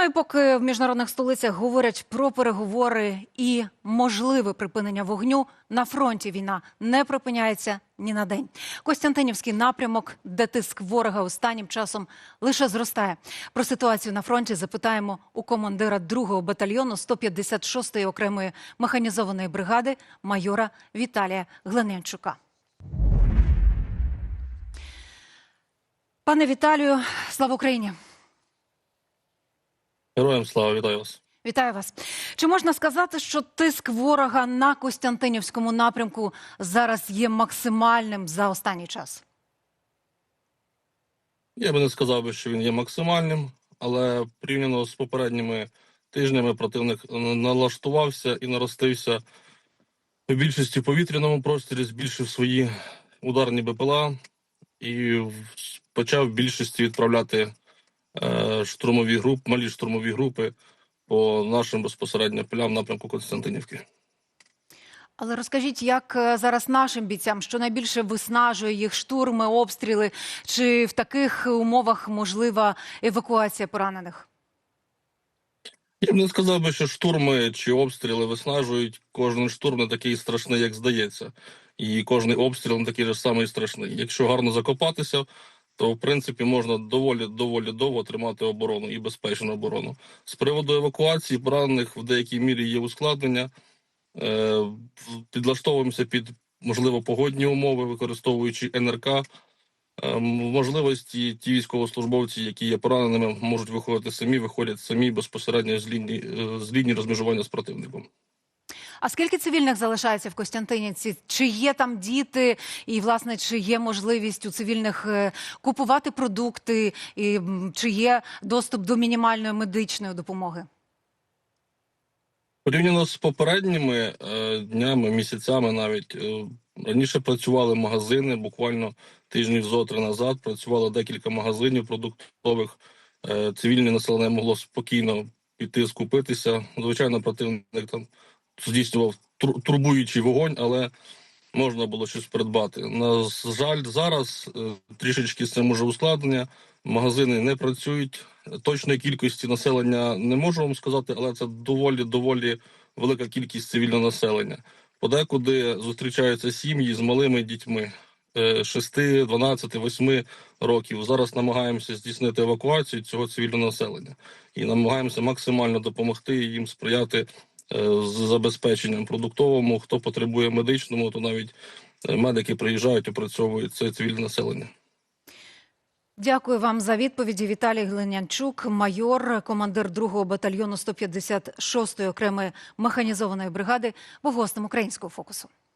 Ну і поки в міжнародних столицях говорять про переговори і можливе припинення вогню, на фронті війна не припиняється ні на день. Костянтинівський напрямок, де тиск ворога останнім часом лише зростає. Про ситуацію на фронті запитаємо у командира 2-го батальйону 156-ї окремої механізованої бригади майора Віталія Глененчука. Пане Віталію, слава Україні! Героям слава, вітаю вас. Вітаю вас. Чи можна сказати, що тиск ворога на Костянтинівському напрямку зараз є максимальним за останній час? Я би не сказав би, що він є максимальним, але порівняно з попередніми тижнями противник налаштувався і наростився в більшості в повітряному просторі, збільшив свої ударні БПЛА і почав в більшості відправляти штурмові групи, малі штурмові групи по нашим безпосередньо полям напрямку Константинівки. Але розкажіть, як е, зараз нашим бійцям, що найбільше виснажує їх штурми, обстріли, чи в таких умовах можлива евакуація поранених? Я б не сказав би, що штурми чи обстріли виснажують. Кожен штурм не такий страшний, як здається. І кожний обстріл не такий же самий страшний. Якщо гарно закопатися, то в принципі можна доволі доволі довго тримати оборону і безпечну оборону. З приводу евакуації поранених в деякій мірі є ускладнення. Е, підлаштовуємося під можливо погодні умови, використовуючи НРК. Е, можливості ті військовослужбовці, які є пораненими, можуть виходити самі, виходять самі безпосередньо з лінії е, з лінії розмежування з противником. А скільки цивільних залишається в Костянтинівці? Чи є там діти, і власне чи є можливість у цивільних е, купувати продукти, і чи є доступ до мінімальної медичної допомоги? Порівняно з попередніми е, днями, місяцями, навіть е, раніше працювали магазини. Буквально тижнів зо три назад працювало декілька магазинів продуктових. Цивільне населення могло спокійно піти скупитися. Звичайно, противник там здійснював турбуючий вогонь, але можна було щось придбати. На жаль, зараз е, трішечки з цим уже ускладнення. Магазини не працюють. Точної кількості населення не можу вам сказати, але це доволі доволі велика кількість цивільного населення. Подекуди зустрічаються сім'ї з малими дітьми е, 6, 12, 8 років. Зараз намагаємося здійснити евакуацію цього цивільного населення і намагаємося максимально допомогти їм сприяти з забезпеченням продуктовому. Хто потребує медичному, то навіть е, медики приїжджають, опрацьовують це цивільне населення. Дякую вам за відповіді. Віталій Глинянчук, майор, командир 2-го батальйону 156-ї окремої механізованої бригади, був гостем українського фокусу.